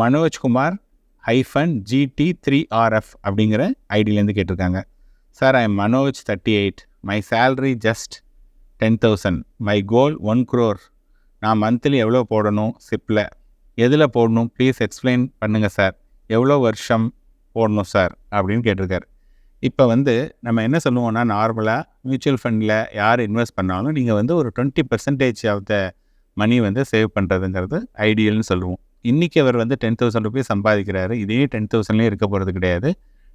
Manojkumar hyphen GT three RF அப்படிங்கிற ஐடியிலேருந்து கேட்டிருக்காங்க. Sir I am Manoj thirty eight my salary just ten thousand my goal one crore நான் monthly எவ்வளோ போடணும்? சிப்பில் எதில் போடணும்? ப்ளீஸ் எக்ஸ்பிளைன் பண்ணுங்கள் சார் எவ்வளோ வருஷம் போடணும் சார் அப்படின்னு கேட்டிருக்காரு. இப்போ வந்து நம்ம என்ன சொல்லுவோம்னா நார்மலாக மியூச்சுவல் ஃபண்டில் யார் இன்வெஸ்ட் பண்ணாலும் நீங்கள் வந்து ஒரு twenty percentage of the money வந்து சேவ் பண்ணுறதுங்கிறது ஐடியல்னு சொல்லுவோம். இன்றைக்கி அவர் வந்து டென் தௌசண்ட் ருபீஸ் சம்பாதிக்கிறாரு. இதே டென் தௌசண்ட்லேயே இருக்க போகிறது கிடையாது.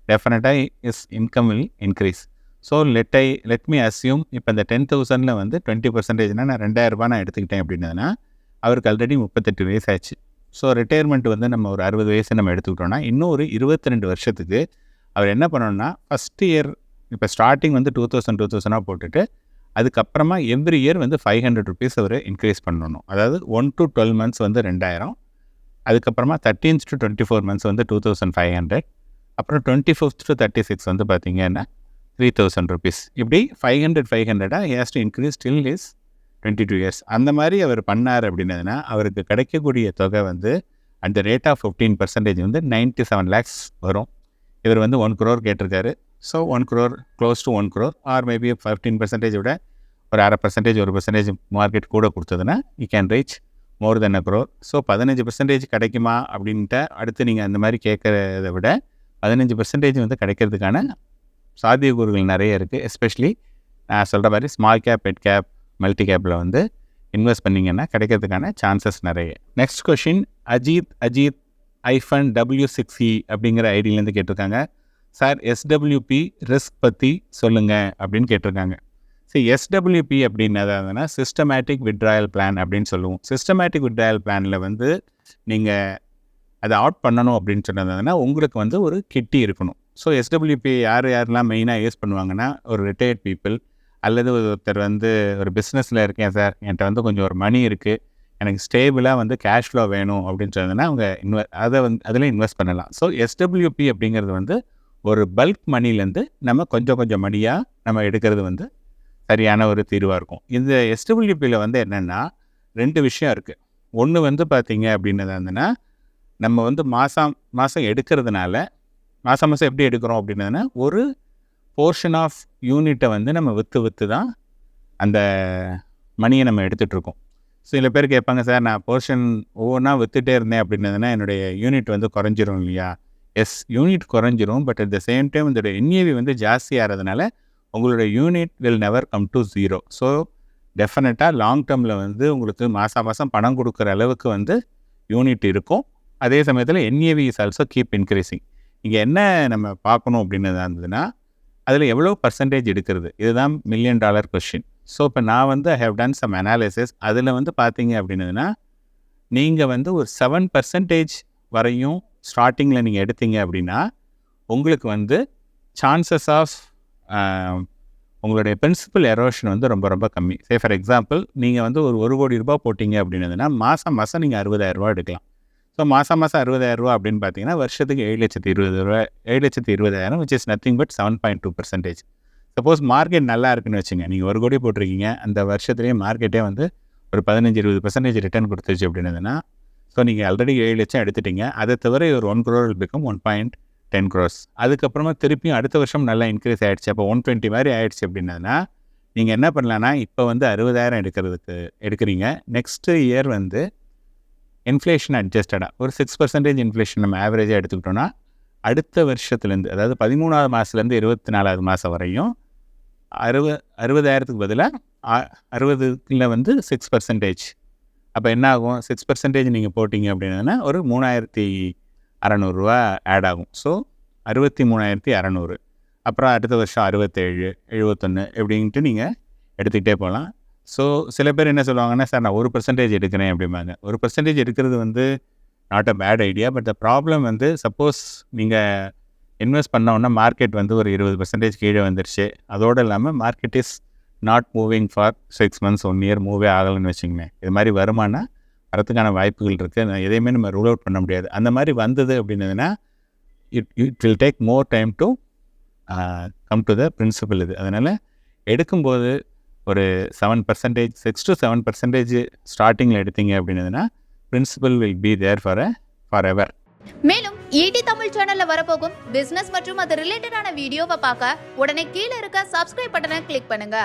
டெஃபினட்டாக is income will increase so let I let me assume இப்போ இந்த டென் தௌசண்டில் வந்து டுவெண்ட்டி பர்சன்டேஜ்னால் நான் ரெண்டாயிரரூபா நான் எடுத்துக்கிட்டேன் அப்படின்னதுன்னா அவருக்கு ஆல்ரெடி முப்பத்தெட்டு வயசு ஆச்சு ஸோ ரிட்டையர்மெண்ட் வந்து நம்ம ஒரு அறுபது வயசு நம்ம எடுத்துக்கிட்டோம்னா இன்னும் ஒரு இருபத்தி ரெண்டு வருஷத்துக்கு அவர் என்ன பண்ணணும்னா ஃபஸ்ட் இயர் இப்போ ஸ்டார்டிங் வந்து டூ தௌசண்ட் டூ தௌசண்டாக போட்டுட்டு அதுக்கப்புறமா எவ்ரி இயர் வந்து ஃபைவ் ஹண்ட்ரட் ருபீஸ் அவர் இன்க்ரீஸ் பண்ணணும். அதாவது ஒன் டு டுவெல் மந்த்ஸ் வந்து ரெண்டாயிரம். அதுக்கப்புறமா thirteenth to twenty four months வந்து டூ தௌசண்ட் ஃபைவ் ஹண்ட்ரட் அப்புறம் twenty fifth to thirty six வந்து பார்த்தீங்கன்னா த்ரீ தௌசண்ட் ருபீஸ் இப்படி five hundred five ஹண்ட்ரடாக has to increase still is twenty two years அந்த மாதிரி அவர் பண்ணார் அப்படின்னதுன்னா அவருக்கு கிடைக்கக்கூடிய தொகை வந்து at the rate of fifteen percentage வந்து நைன்ட்டி செவன் லேக்ஸ் வரும். இவர் வந்து ஒன் க்ரோர் கேட்டிருக்காரு. So one crore close to one crore or maybe fifteen percentage விட ஒரு அரை பர்சன்டேஜ் ஒரு பர்சன்டேஜ் மார்க்கெட் கூட கொடுத்ததுன்னா you can reach more than a crore so பதினஞ்சு பர்சன்டேஜ் கிடைக்குமா அப்படின்ட்டு அடுத்து நீங்கள் அந்த மாதிரி கேட்குறத விட பதினஞ்சு பர்சன்டேஜ் வந்து கிடைக்கிறதுக்கான சாத்தியக்கூறுகள் நிறைய இருக்குது எஸ்பெஷலி நான் சொல்கிற மாதிரி small cap mid cap multi கேப்பில் வந்து இன்வெஸ்ட் பண்ணிங்கன்னா கிடைக்கிறதுக்கான சான்சஸ் நிறைய. நெக்ஸ்ட் கொஷின் அஜித் அஜித் ஐஃபன் டபிள்யூ சிக்ஸ் இ அப்படிங்கிற ஐடியிலேருந்து கேட்டிருக்காங்க. சார் எஸ்டபிள்யூபி ரிஸ்க் பற்றி சொல்லுங்கள் அப்படின்னு கேட்டிருக்காங்க. சரி எஸ்டபிள்யூபி அப்படின்னதுனா சிஸ்டமேட்டிக் விட்ராயல் பிளான் அப்படின்னு சொல்லுவோம். சிஸ்டமேட்டிக் விட்ராயல் பிளானில் வந்து நீங்கள் அதை அவுட் பண்ணணும் அப்படின்னு சொன்னதுன்னா உங்களுக்கு வந்து ஒரு கிட்டி இருக்கணும். ஸோ எஸ்டபிள்யூபி யார் யாரெல்லாம் மெயினாக யூஸ் பண்ணுவாங்கன்னா ஒரு ரிட்டையர்ட் பீப்புள் அல்லது ஒருத்தர் வந்து ஒரு பிஸ்னஸில் இருக்கேன் சார் என்கிட்ட வந்து கொஞ்சம் ஒரு மணி இருக்குது எனக்கு ஸ்டேபிளாக வந்து கேஷ் ஃப்ளோ வேணும் அப்படின்னு சொன்னதுன்னா அவங்க இன்வெ அதை வந்து அதில் இன்வெஸ்ட் பண்ணலாம். ஸோ எஸ்டபிள்யூபி அப்படிங்கிறது வந்து ஒரு பல்க் மணிலேருந்து நம்ம கொஞ்சம் கொஞ்சம் மணியாக நம்ம எடுக்கிறது வந்து சரியான ஒரு தீர்வாக இருக்கும். இந்த எஸ்டபிள்யூபியில் வந்து என்னென்னா ரெண்டு விஷயம் இருக்குது ஒன்று வந்து பார்த்திங்க அப்படின்னது வந்துன்னா நம்ம வந்து மாதம் மாதம் எடுக்கிறதுனால மாதம் மாதம் எப்படி எடுக்கிறோம் அப்படின்னதுன்னா ஒரு போர்ஷன் ஆஃப் யூனிட்டை வந்து நம்ம விற்று விற்று தான் அந்த மணியை நம்ம எடுத்துகிட்ருக்கோம் சில பேர் கேட்பாங்க சார் நான் போர்ஷன் ஒவ்வொன்றா விற்றுட்டே இருந்தேன் அப்படின்னதுன்னா என்னுடைய யூனிட் வந்து குறைஞ்சிரும் இல்லையா? எஸ் யூனிட் குறைஞ்சிரும் but at the same time இதோட என்ஏவி வந்து ஜாஸ்தியாகிறதுனால உங்களோட unit will never come to zero so டெஃபினட்டாக லாங் டேர்மில் வந்து உங்களுக்கு மாதம் மாதம் பணம் கொடுக்குற அளவுக்கு வந்து யூனிட் இருக்கும். அதே சமயத்தில் NAV is also keep increasing இங்கே என்ன நம்ம பார்க்கணும் அப்படின்னு இருந்ததுன்னா அதில் எவ்வளோ பர்சன்டேஜ் எடுக்கிறது? இதுதான் மில்லியன் டாலர் கொஷின் ஸோ இப்போ நான் வந்து I have done some analysis அதில் வந்து பார்த்தீங்க அப்படின்னதுன்னா நீங்கள் வந்து ஒரு செவன் பர்சன்டேஜ் வரையும் ஸ்டார்டிங்கில் நீங்கள் எடுத்தீங்க அப்படின்னா உங்களுக்கு வந்து சான்சஸ் ஆஃப் உங்களுடைய பிரின்சிபல் எரோஷன் வந்து ரொம்ப ரொம்ப கம்மி. சே ஃபார் எக்ஸாம்பிள் நீங்கள் வந்து ஒரு ஒரு கோடி ரூபாய் போட்டிங்க அப்படின்னதுன்னா மாதம் மாதம் நீங்கள் அறுபதாயிரரூபா எடுக்கலாம். ஸோ மாதம் மாதம் அறுபதாயிரரூபா அப்படின்னு பார்த்தீங்கன்னா வருஷத்துக்கு ஏழு லட்சத்து இருபது ரூபா ஏழு லட்சத்து இருபதாயிரம் which is nothing but seven point two percentage suppose market நல்லா இருக்குன்னு வச்சுங்க நீங்கள் ஒரு கோடி போட்டிருக்கீங்க அந்த வருஷத்துலேயே மார்க்கெட்டே வந்து ஒரு பதினஞ்சு இருபது பர்சன்டேஜ் ரிட்டர்ன் கொடுத்துருச்சு அப்படின்னதுன்னா ஸோ நீங்கள் ஆல்ரெடி ஏழு லட்சம் எடுத்துட்டீங்க அதை தவிர ஒரு one crore become one point ten crores அதுக்கப்புறமா திருப்பியும் அடுத்த வருஷம் நல்லா இன்க்ரீஸ் ஆகிடுச்சு அப்போ ஒன் டுவெண்ட்டி மாதிரி ஆகிடுச்சு அப்படின்னா நீங்கள் என்ன பண்ணலான்னா இப்போ வந்து அறுபதாயிரம் எடுக்கிறதுக்கு எடுக்கிறீங்க. நெக்ஸ்ட்டு இயர் வந்து இன்ஃப்ளேஷன் அட்ஜஸ்டடாக ஒரு சிக்ஸ் பர்சன்டேஜ் இன்ஃப்ளேஷன் நம்ம ஆவரேஜாக எடுத்துக்கிட்டோன்னா அடுத்த வருஷத்துலேருந்து அதாவது பதிமூணாவது மாதத்துலேருந்து இருபத்தி நாலாவது மாதம் வரையும் அறுபது அறுபதாயிரத்துக்கு பதிலாக அறுபதுல வந்து சிக்ஸ் பர்சன்டேஜ் அப்போ என்ன ஆகும்? சிக்ஸ் பர்சன்டேஜ் நீங்கள் போட்டிங்க அப்படின்னா ஒரு மூணாயிரத்தி அறநூறுரூவா ஆட் ஆகும். ஸோ அறுபத்தி மூணாயிரத்தி அறநூறு. அப்புறம் அடுத்த வருஷம் அறுபத்தேழு எழுபத்தொன்று எப்படின்ட்டு நீங்கள் எடுத்துக்கிட்டே போகலாம். ஸோ சில பேர் என்ன சொல்லுவாங்கன்னா சார் நான் ஒரு பர்சன்டேஜ் எடுக்கிறேன் அப்படிம்பாங்க. ஒரு பர்சன்டேஜ் எடுக்கிறது வந்து not a bad idea but the problem வந்து சப்போஸ் நீங்கள் இன்வெஸ்ட் பண்ணோன்னா மார்க்கெட் வந்து ஒரு இருபது பர்சன்டேஜ் கீழே வந்துருச்சு. அதோடு இல்லாமல் market is not moving for six months one year move ஆகலைன்னு வச்சுங்களேன் இது மாதிரி வருமானா வரத்துக்கான வாய்ப்புகள் இருக்குது எதையுமே நம்ம ரூல் அவுட் பண்ண முடியாது. அந்த மாதிரி வந்தது அப்படின்னதுன்னா it it will take more time to come to the principal இது. அதனால் எடுக்கும்போது ஒரு seven percentage six to seven percentage ஸ்டார்டிங்கில் எடுத்தீங்க அப்படின்னதுன்னா principal will be there for a forever மேலும் ஈடி தமிழ் சேனல்ல வரப்போகும் பிசினஸ் மற்றும் அது ரிலேட்டடான வீடியோவை பார்க்க உடனே கீழே இருக்க சப்ஸ்கிரைப் பட்டனை கிளிக் பண்ணுங்க.